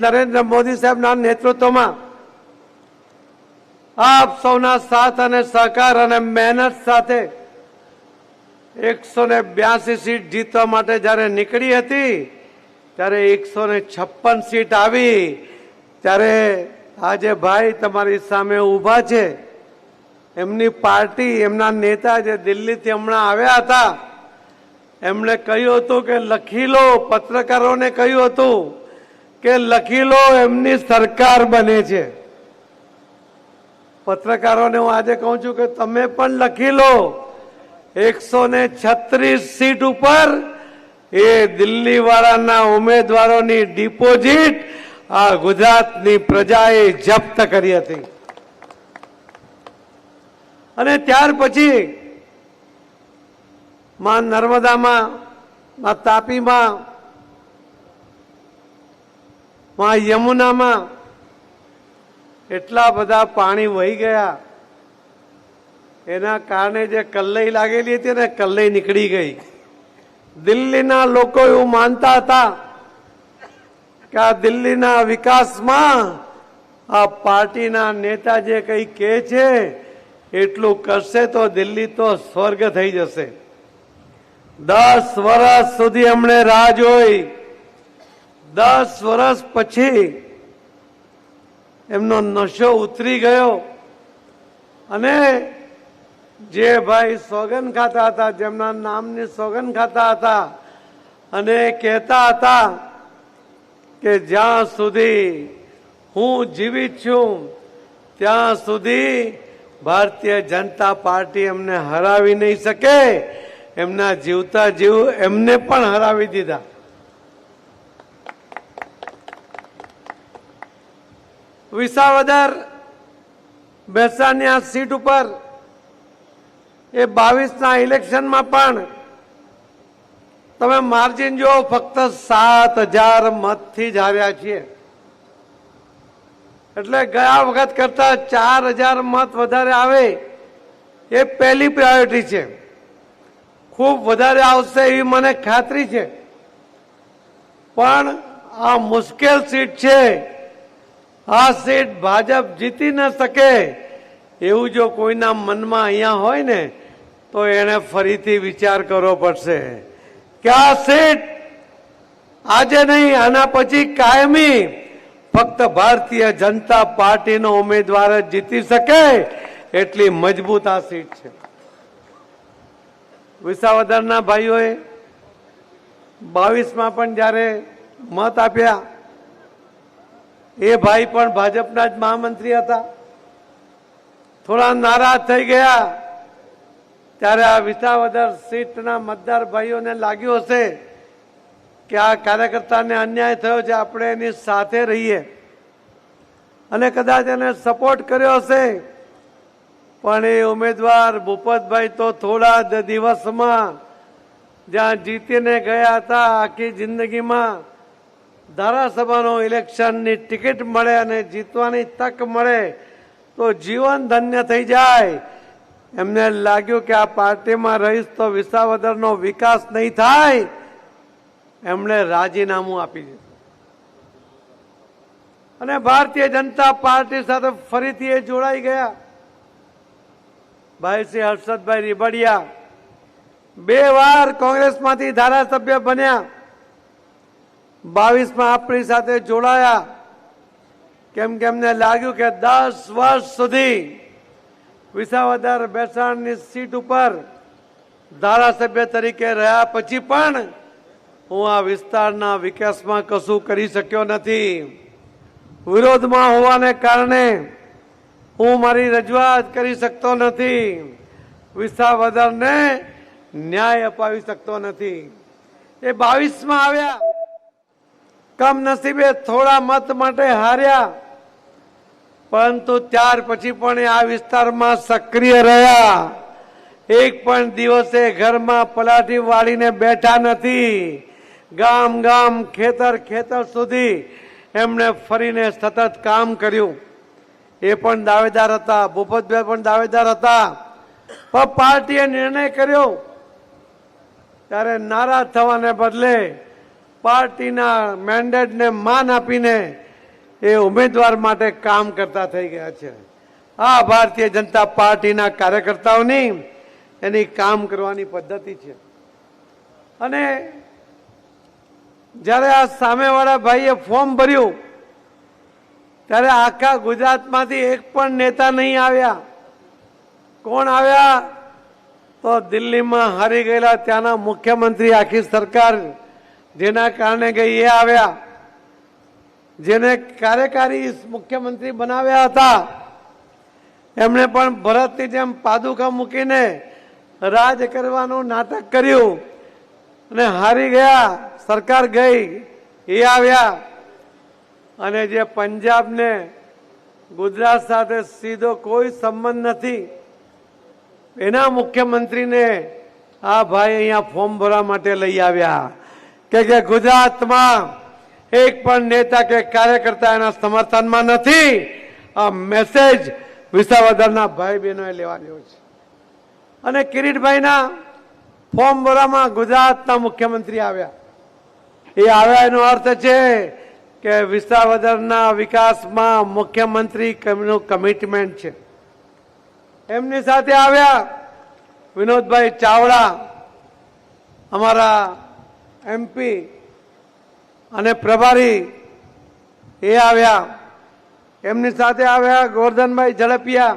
નરેન્દ્ર મોદી સાહેબના નેતૃત્વમાં આપ સૌના સાથ અને સહકાર અને મહેનત સાથે એકસો સીટ જીતવા માટે જ્યારે નીકળી હતી, ત્યારે એકસો સીટ આવી. ત્યારે આજે ભાઈ તમારી સામે ઊભા છે. એમની પાર્ટી, એમના નેતા જે દિલ્હીથી હમણાં આવ્યા હતા, એમણે કહ્યું હતું કે લખી લો, પત્રકારોને કહ્યું હતું કે લખી લો, એમની સરકાર બને છે. પત્રકારોને હું આજે કહું છું કે તમે પણ લખી લો. એકસો ને છત્રીસ સીટ ઉપર એ દિલ્હી વાળાના ઉમેદવારોની ડિપોઝિટ આ ગુજરાતની પ્રજાએ જપ્ત કરી હતી. અને ત્યાર પછી માં નર્મદામાં તાપીમાં માં યમુનામાં એટલા બધા પાણી વહી ગયા. એના કારણે જે કલ્લઈ લાગેલી હતી ને કલ્લઈ નીકળી ગઈ. દિલ્હીના લોકો એવું માનતા હતા કે આ દિલ્હીના વિકાસમાં આ પાર્ટીના નેતા જે કંઈ કહે છે, એટલું કરશે તો દિલ્હી તો સ્વર્ગ થઈ જશે. દસ વર્ષ સુધી એમણે રાહ જોઈ. દસ વર્ષ પછી એમનો નશો ઉતરી ગયો અને જે ભાઈ સોગન ખાતા હતા, જેમના નામની સોગન ખાતા હતા, અને કહેતા હતા કે જ્યાં સુધી હું જીવિત છું, ત્યાં સુધી ભારતીય જનતા પાર્ટી એમને હરાવી નહીં શકે. એમના જીવતા જીવ એમને પણ હરાવી દીધા. વિસાવદર આ સીટ ઉપર એ બાવીસના ઇલેક્શનમાં પણ તમે માર્જિન જો ફક્ત સાત હજાર મતથી જ આવ્યા છીએ. એટલે ગયા વખત કરતા ચાર હજાર મત વધારે આવે એ પહેલી પ્રાયોરિટી છે. ખૂબ વધારે આવશે એવી મને ખાતરી છે. પણ આ મુશ્કેલ સીટ છે આ સીટ ભાજપ જીતી ન શકે. એવું જો કોઈના મનમાં અહીંયા હોય ને, તો એને ફરીથી વિચાર કરવો પડશે. કે આ સીટ આજે નહીં, આના પછી કાયમી ફક્ત ભારતીય જનતા પાર્ટીનો ઉમેદવાર જ જીતી શકે એટલી મજબૂત આ સીટ છે. વિસાવદરના ભાઈઓએ બાવીસમાં પણ જ્યારે મત આપ્યા એ ભાઈ પણ ભાજપના જ મહામંત્રી હતા. થોડા નારાજ થઈ ગયા. ત્યારે આ વિસાવદર સીટના મતદાર ભાઈઓને લાગ્યું હશે કે આ કાર્યકર્તાને અન્યાય થયો છે, આપણે એની સાથે રહીએ. અને કદાચ એને સપોર્ટ કર્યો હશે. પણ એ ઉમેદવાર ભૂપતભાઈ તો થોડા જ દિવસમાં જ્યાં જીતીને ગયા હતા આખી જિંદગીમાં ધારાસભાનું ઇલેક્શનની ટિકિટ મળે અને જીતવાની તક મળે, તો જીવન ધન્ય થઈ જાય. એમને લાગ્યું કે આ પાર્ટીમાં રહીશ તો વિસાવદરનો વિકાસ નહીં થાય. એમણે રાજીનામું આપી દીધું. અને ભારતીય જનતા પાર્ટી સાથે ફરીથી એ જોડાઈ ગયા. ભાઈ શ્રી હર્ષદભાઈ રીબડિયા બે વાર કોંગ્રેસમાંથી ધારાસભ્ય બન્યા. બાવીસમાં આપણી સાથે જોડાયા. કેમ કે એમને લાગ્યું કે દસ વર્ષ સુધી વિસાવદર બેસાણની સીટ ઉપર ધારાસભ્ય તરીકે રહ્યા પછી પણ હું આ વિસ્તારના વિકાસમાં કશું કરી શક્યો નથી. વિરોધમાં હોવાને કારણે હું મારી રજૂઆત કરી શકતો નથી. વિસાવદરને ન્યાય અપાવી શકતો નથી. એ બાવીસમાં આવ્યા. કમનસીબે થોડા મત માટે હાર્યા. પરંતુ ત્યાર પછી પણ આ વિસ્તારમાં સક્રિય રહ્યા. એક પણ દિવસે ઘરમાં પલાઠી વાળીને બેઠા નથી. ગામ ગામ ખેતર ખેતર સુધી એમણે ફરીને સતત કામ કર્યું. એ પણ દાવેદાર હતા, ભૂપતભાઈ પણ દાવેદાર હતા. પણ પાર્ટીએ નિર્ણય કર્યો. ત્યારે નારાજ થવાને બદલે પાર્ટીના મેન્ડેટને માન આપીને એ ઉમેદવાર માટે કામ કરતા થઈ ગયા છે. આ ભારતીય જનતા પાર્ટીના કાર્યકર્તાઓની એની કામ કરવાની પદ્ધતિ છે. અને જ્યારે આ સામેવાળા ભાઈએ ફોર્મ ભર્યું, ત્યારે આખા ગુજરાતમાંથી એક પણ નેતા નહીં આવ્યા. કોણ આવ્યા? તો દિલ્હીમાં હારી ગયેલા ત્યાંના મુખ્યમંત્રી આખી સરકાર જેના કારણે ગઈ એ આવ્યા. જેને કાર્યકારી મુખ્યમંત્રી બનાવ્યા હતા. એમણે પણ ભરતની જેમ પાદુકા મૂકીને રાજ કરવાનું નાટક કર્યું. અને હારી ગયા, સરકાર ગઈ, એ આવ્યા. અને જે પંજાબને ગુજરાત સાથે સીધો કોઈ સંબંધ નથી, એના મુખ્યમંત્રીને આ ભાઈ અહીંયા ફોર્મ ભરવા માટે લઈ આવ્યા. કે કે ગુજરાતમાં એક પણ નેતા કે કાર્યકર્તા એના સમર્થનમાં નથી, આ મેસેજ વિસાવદરના ભાઈ બહેનોએ લેવાનો છે. અને કિરીટભાઈના ફોર્મ ભરવામાં ગુજરાતના મુખ્યમંત્રી આવ્યા. એ આવ્યા એનો અર્થ છે કે વિસાવદરના વિકાસમાં મુખ્યમંત્રી નું કમિટમેન્ટ છે. એમની સાથે આવ્યા વિનોદભાઈ ચાવડા, અમારા એમપી અને પ્રભારી એ આવ્યા. એમની સાથે આવ્યા ગોરધનભાઈ ઝડપિયા,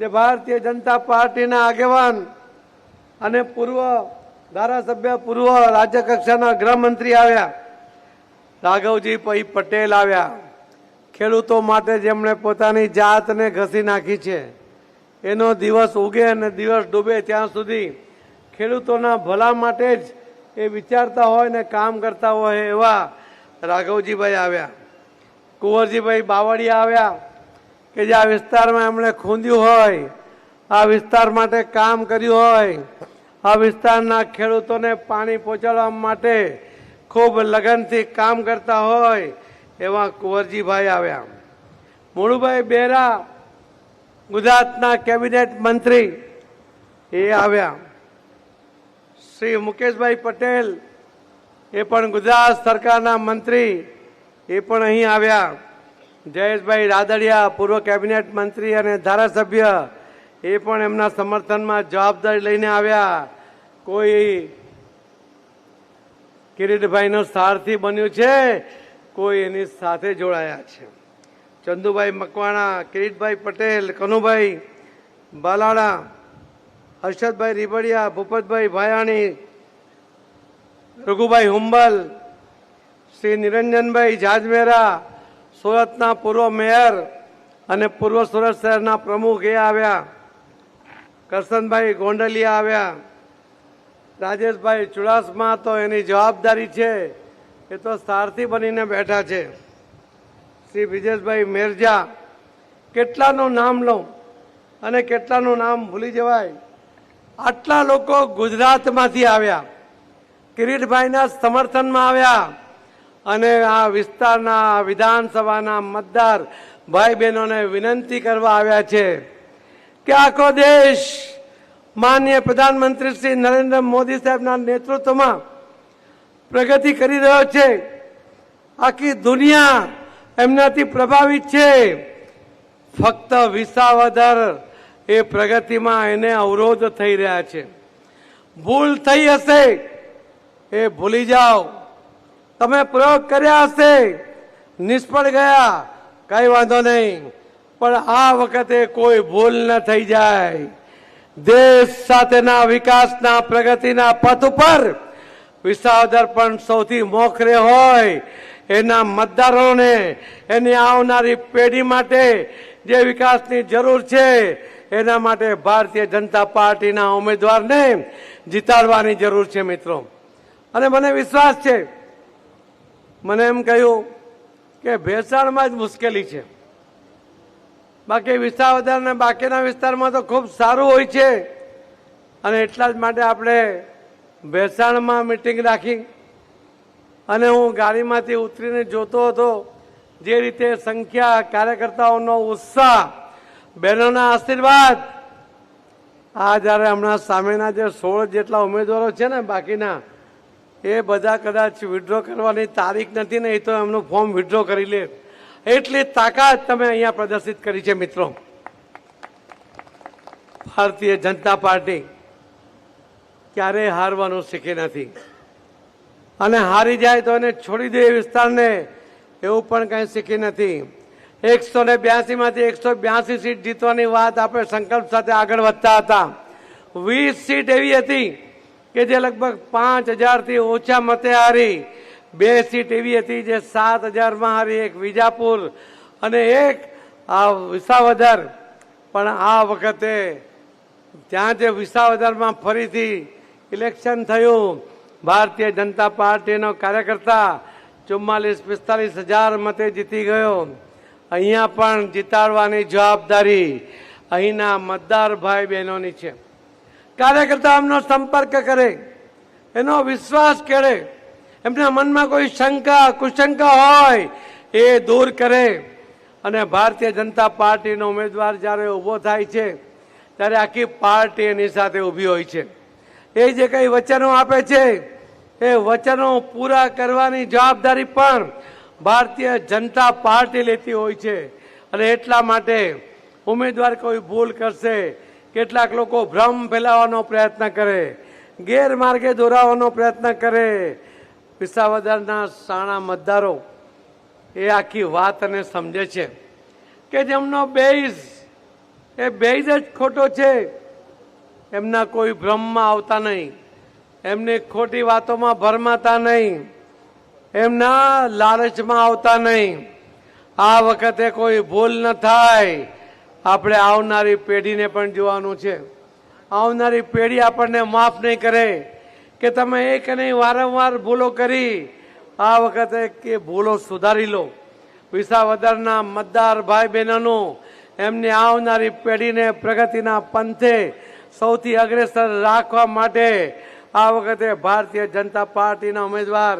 જે ભારતીય જનતા પાર્ટીના આગેવાન અને પૂર્વ ધારાસભ્ય, પૂર્વ રાજ્ય કક્ષાના ગૃહમંત્રી આવ્યા. રાઘવજી પઈ પટેલ આવ્યા. ખેડૂતો માટે જેમણે પોતાની જાતને ઘસી નાખી છે. એનો દિવસ ઉગે અને દિવસ ડૂબે ત્યાં સુધી ખેડૂતોના ભલા માટે જ એ વિચારતા હોય ને કામ કરતા હોય એવા રાઘવજીભાઈ આવ્યા. કુંવરજીભાઈ બાવળિયા આવ્યા કે જે આ વિસ્તારમાં એમણે ખૂંદ્યું હોય, આ વિસ્તાર માટે કામ કર્યું હોય, આ વિસ્તારના ખેડૂતોને પાણી પહોંચાડવા માટે ખૂબ લગનથી કામ કરતા હોય એવા કુંવરજીભાઈ આવ્યા. મોડુભાઈ બેરા ગુજરાતના કેબિનેટ મંત્રી એ આવ્યા. શ્રી મુકેશભાઈ પટેલ, એ પણ ગુજરાત સરકારના મંત્રી, એ પણ અહીં આવ્યા. જયેશભાઈ રાદડિયા, પૂર્વ કેબિનેટ મંત્રી અને ધારાસભ્ય, એ પણ એમના સમર્થનમાં જવાબદારી લઈને આવ્યા. કોઈ કિરીટભાઈનો સારથી બન્યું છે, કોઈ એની સાથે જોડાયા છે. ચંદુભાઈ મકવાણા, કિરીટભાઈ પટેલ, કનુભાઈ બાલાડા હર્ષદભાઈ રીબડિયા, ભૂપતભાઈ ભાયાણી, રઘુભાઈ હુંબલ, શ્રી નિરંજનભાઈ જાજમેરા, સુરતના પૂર્વ મેયર અને પૂર્વ સુરત શહેરના પ્રમુખ એ આવ્યા. કરશનભાઈ ગોંડલિયા આવ્યા. રાજેશભાઈ ચુડાસમા તો એની જવાબદારી છે, એ તો સારથી બનીને બેઠા છે. શ્રી બ્રિજેશભાઈ મેરજા, કેટલાનું નામ લઉં અને કેટલાનું નામ ભૂલી જવાય? આટલા લોકો ગુજરાતમાંથી આવ્યા. કિરીટભાઈના સમર્થનમાં આવ્યા. અને આ વિસ્તારના વિધાનસભાના મતદાર ભાઈ બહેનોને વિનંતી કરવા આવ્યા છે કે આખો દેશ માન્ય પ્રધાનમંત્રી શ્રી નરેન્દ્ર મોદી સાહેબના નેતૃત્વમાં પ્રગતિ કરી રહ્યો છે. આખી દુનિયા એમનાથી પ્રભાવિત છે. ફક્ત વિસાવદર એ પ્રગતિમાં એને અવરોધ થઈ રહ્યા છે. ભૂલ થઈ હશે, એ ભૂલી જાઓ. તમે પ્રયોગ કર્યા હશે, નિષ્ફળ ગયા, કઈ વાંધો નહીં. પણ આ વખતે કોઈ ભૂલ ન થઈ જાય. દેશ સાથેના વિકાસના પ્રગતિના પથ ઉપર વિસાવદર પણ સૌથી મોખરે હોય. એના મતદારોને, એની આવનારી પેઢી માટે જે વિકાસની જરૂર છે એના માટે ભારતીય જનતા પાર્ટીના ઉમેદવારને જીતાડવાની જરૂર છે મિત્રો. અને મને વિશ્વાસ છે, મને એમ કહ્યું કે ભેસાણમાં જ મુશ્કેલી છે. બાકી વિસાવદર અને બાકીના વિસ્તારમાં તો ખૂબ સારું હોય છે. અને એટલા જ માટે આપણે ભેસાણમાં મિટિંગ રાખી અને હું ગાડીમાંથી ઉતરીને જોતો હતો જે રીતે સંખ્યા કાર્યકર્તાઓનો ઉત્સાહ બહેનોના આશીર્વાદ. આ જ્યારે હમણાં સામેના જે સોળ જેટલા ઉમેદવારો છે ને બાકીના, એ બધા કદાચ વિડ્રો કરવાની તારીખ નથી ને, એ તો એમનું ફોર્મ વિડ્રો કરી લે. એટલી તાકાત તમે અહીંયા પ્રદર્શિત કરી છે મિત્રો. ભારતીય જનતા પાર્ટી ક્યારેય હારવાનું શીખી નથી. અને હારી જાય તો એને છોડી દે એ વિસ્તારને, એવું પણ કંઈ શીખી નથી. એકસો ને બ્યાસી માંથી એકસો બ્યાસી સીટ જીતવાની વાત આપણે સંકલ્પ સાથે આગળ વધતા હતા. વીસ સીટ એવી હતી કે જે લગભગ પાંચ હજારથી ઓછા મતે હારી. બે સીટ એવી હતી જે સાત હજારમાં હારી, એક વિજાપુર અને એક આ વિસાવદર. પણ આ વખતે ત્યાં જે વિસાવદરમાં ફરીથી ઇલેક્શન થયું, ભારતીય જનતા પાર્ટીનો કાર્યકર્તા ચુમ્માલીસ પિસ્તાલીસ હજાર મતે જીતી ગયો. અહીંયા પણ જીતાડવાની જવાબદારી અહીંના મતદાર ભાઈ બહેનોની છે. કાર્યકર્તા એમનો સંપર્ક કરે, એનો વિશ્વાસ કરે એમના મનમાં કોઈ શંકા, કુશંકા હોય એ દૂર કરે. અને ભારતીય જનતા પાર્ટીનો ઉમેદવાર જ્યારે ઊભો થાય છે, ત્યારે આખી પાર્ટી એની સાથે ઊભી હોય છે. એ જે કંઈ વચનો આપે છે, એ વચનો પૂરા કરવાની જવાબદારી પણ ભારતીય જનતા પાર્ટી લેતી હોય છે. અને એટલા માટે ઉમેદવાર કોઈ ભૂલ કરશે, કેટલાક લોકો ભ્રમ ફેલાવવાનો પ્રયત્ન કરે, ગેરમાર્ગે દોરાવવાનો પ્રયત્ન કરે. વિસાવદરના સાણા મતદારો એ આખી વાતને સમજે છે કે જેમનો બેઝ એ બેઝ જ ખોટો છે. એમના કોઈ ભ્રમમાં આવતા નહીં. એમને ખોટી વાતોમાં ભરમાતા નહીં. એમના લાલચમાં આવતા નહીં. આ વખતે કોઈ ભૂલ ન થાય. આપણે આવનારી પેઢીને પણ જોવાનું છે. આવનારી પેઢી આપણને માફ નહીં કરે. કે તમે એક નહીં વારંવાર ભૂલો કરી. આ વખતે કે ભૂલો સુધારી લો. વિસાવદરના મતદાર ભાઈ બહેનોનું એમની આવનારી પેઢીને પ્રગતિના પંથે સૌથી અગ્રેસર રાખવા માટે આ વખતે ભારતીય જનતા પાર્ટીના ઉમેદવાર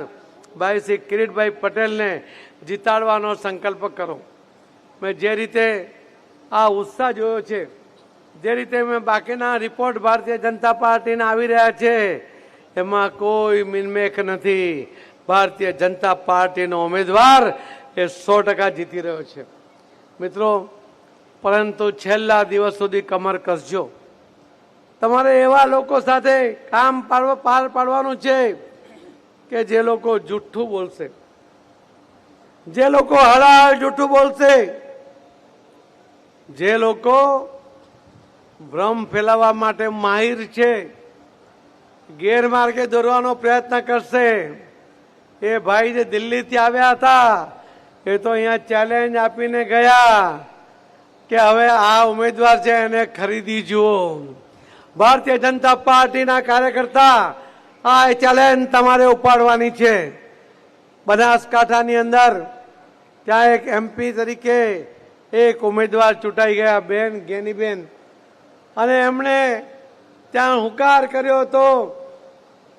ભાઈ શ્રી કિરીટભાઈ પટેલને જીતાડવાનો સંકલ્પ કરો. મેં જે રીતે આ ઉત્સાહ જોયો છે, જે રીતે મેં બાકીના રિપોર્ટ ભારતીય જનતા પાર્ટીના આવી રહ્યા છે, એમાં કોઈ મિનમેખ નથી. ભારતીય જનતા પાર્ટીનો ઉમેદવાર એ સો ટકા જીતી રહ્યો છે. મિત્રો, પરંતુ છેલ્લા દિવસ સુધી કમર કસજો. તમારે એવા લોકો સાથે કામ પાડવા પાર પાડવાનું છે. કે જે લોકો જુઠ્ઠું બોલશે. જે લોકો હળાહળ જુઠ્ઠું બોલશે. જે લોકો ભ્રમ ફેલાવવા માટે માહિર છે, ગેરમાર્ગે દોરવાનો પ્રયત્ન કરશે. એ ભાઈ જે દિલ્હીથી આવ્યા હતા, એ તો અહીંયા ચેલેન્જ આપીને ગયા કે હવે આ ઉમેદવાર છે એને ખરીદી જુઓ. ભારતીય જનતા પાર્ટીના કાર્યકર્તા આ ચેલેન્જ તમારે ઉપાડવાની છે. બનાસકાંઠાની અંદર ત્યાં એક એમપી તરીકે એક ઉમેદવાર ચૂંટાઈ ગયા, બેન ગેનીબેન. અને એમણે ત્યાં હુંકાર કર્યો હતો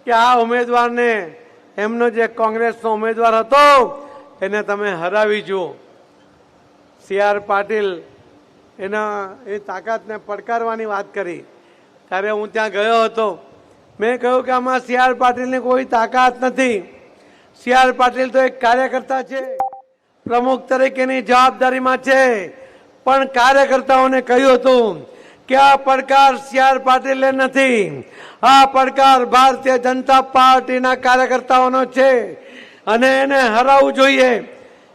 કે આ ઉમેદવારને, એમનો જે કોંગ્રેસનો ઉમેદવાર હતો, એને તમે હરાવી જુઓ. સી આર પાટીલ એના એ તાકાતને પડકારવાની વાત કરી. ત્યારે હું ત્યાં ગયો હતો. મેં કહ્યું કે આમાં સી આર પાટીલની કોઈ તાકાત નથી. સી આર પાટીલ તો એક કાર્યકર્તા છે. પ્રમુખ તરીકેની જવાબદારીમાં છે. પણ કાર્યકર્તાઓને કહ્યું હતું કે આ પડકાર સી આર પાટીલે નથી. આ પડકાર ભારતીય જનતા પાર્ટીના કાર્યકર્તાઓનો છે. અને એને હરાવવું જોઈએ.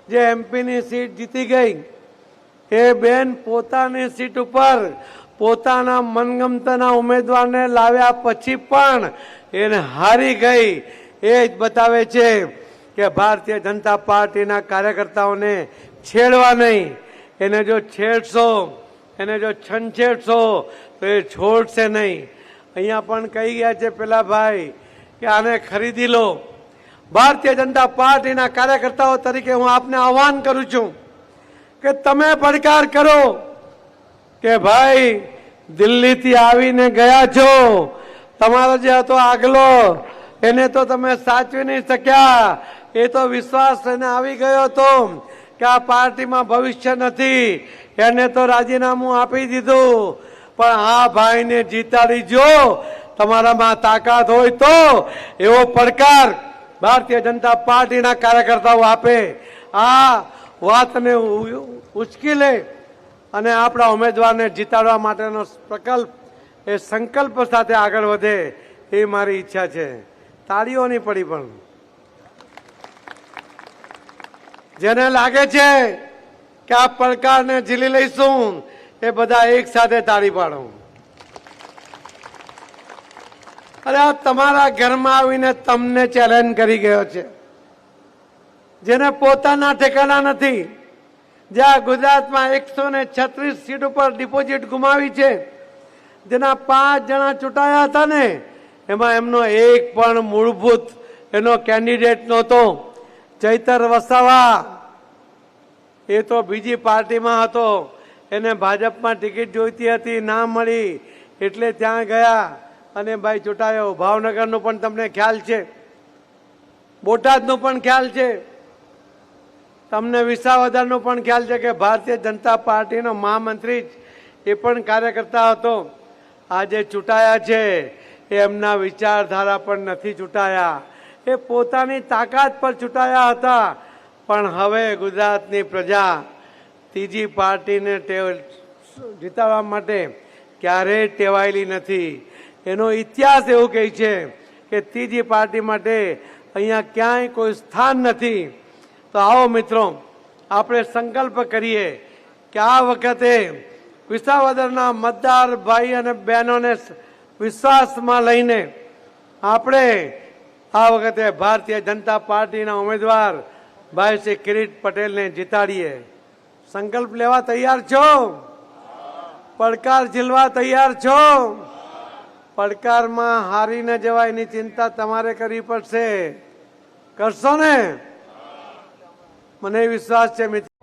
જે એમપીની સીટ જીતી ગઈ. એ બેન પોતાની સીટ ઉપર પોતાના મનગમતાના ઉમેદવારને લાવ્યા પછી પણ એને હારી ગઈ. એ જ બતાવે છે કે ભારતીય જનતા પાર્ટીના કાર્યકર્તાઓને છેડવા નહીં. એને જો છેડશો, એને જો છંછેડશો, તો એ છોડશે નહીં. અહીંયા પણ કહી ગયા છે પેલા ભાઈ કે આને ખરીદી લો. ભારતીય જનતા પાર્ટીના કાર્યકર્તાઓ તરીકે હું આપને આહવાન કરું છું કે તમે પડકાર કરો. કે ભાઈ, દિલ્હીથી આવીને ગયા છો. તમારો જે હતો આગલો, એને તો તમે સાચવી નહીં શક્યા. એ તો વિશ્વાસ એને આવી ગયો હતો કે આ પાર્ટીમાં ભવિષ્ય નથી. એને તો રાજીનામું આપી દીધું. પણ આ ભાઈને જીતાડી જો, તમારામાં તાકાત હોય તો એવો પડકાર ભારતીય જનતા પાર્ટીના કાર્યકર્તાઓ આપે. આ વાતને ઉચકી લે અને આપણા ઉમેદવારને જીતાડવા માટેનો પ્રકલ્પ એ સંકલ્પ સાથે આગળ વધે એ મારી ઈચ્છા છે. તાળીઓ નહીં પડી પણ. જેને લાગે છે કે આ પડકારને ઝીલી લઈશું, એ બધા એક સાથે તાળી પાડો. અરે આ તમારા ઘરમાં આવીને તમને ચેલેન્જ કરી ગયો છે. જેને પોતાના ઠેકાણા નથી જ્યાં ગુજરાતમાં એકસો ને છત્રીસ સીટ ઉપર ડિપોઝિટ ગુમાવી છે. જેના પાંચ જણા ચૂંટાયા હતા ને, એમાં એમનો એક પણ મૂળભૂત એનો કેન્ડિડેટ નહોતો. ચૈતર વસાવા, એ તો બીજી પાર્ટીમાં હતો. એને ભાજપમાં ટિકિટ જોઈતી હતી ના મળી, એટલે ત્યાં ગયા. અને ભાઈ ચૂંટાયો. ભાવનગરનો પણ તમને ખ્યાલ છે. બોટાદનો પણ ખ્યાલ છે. તમને વિસાવદરનો પણ ખ્યાલ છે કે ભારતીય જનતા પાર્ટીનો મહામંત્રી એ પણ કાર્યકર્તા હતો. આજે ચૂંટાયા છે. એમના વિચારધારા પણ નથી ચૂંટાયા. એ પોતાની તાકાત પર ચૂંટાયા હતા. પણ હવે ગુજરાતની પ્રજા ત્રીજી પાર્ટીને ટેવ જીતાડવા માટે ક્યારેય ટેવાયેલી નથી. એનો ઇતિહાસ એવું કહે છે કે ત્રીજી પાર્ટી માટે અહીંયા ક્યાંય કોઈ સ્થાન નથી. તો આવો મિત્રો, આપણે સંકલ્પ કરીએ કે આ વખતે વિસાવદરના મતદાર ભાઈ અને બહેનોને વિશ્વાસમાં લઈને આપણે આ વખતે ભારતીય જનતા પાર્ટીના ઉમેદવાર ભાઈ શ્રી કિરીટ પટેલને જીતાડીએ. સંકલ્પ લેવા તૈયાર છો? પડકાર ઝીલવા તૈયાર છો? પડકારમાં હારી ન જવાય એની ચિંતા તમારે કરવી પડશે. કરશો ને? મને વિશ્વાસ છે મિત્રો.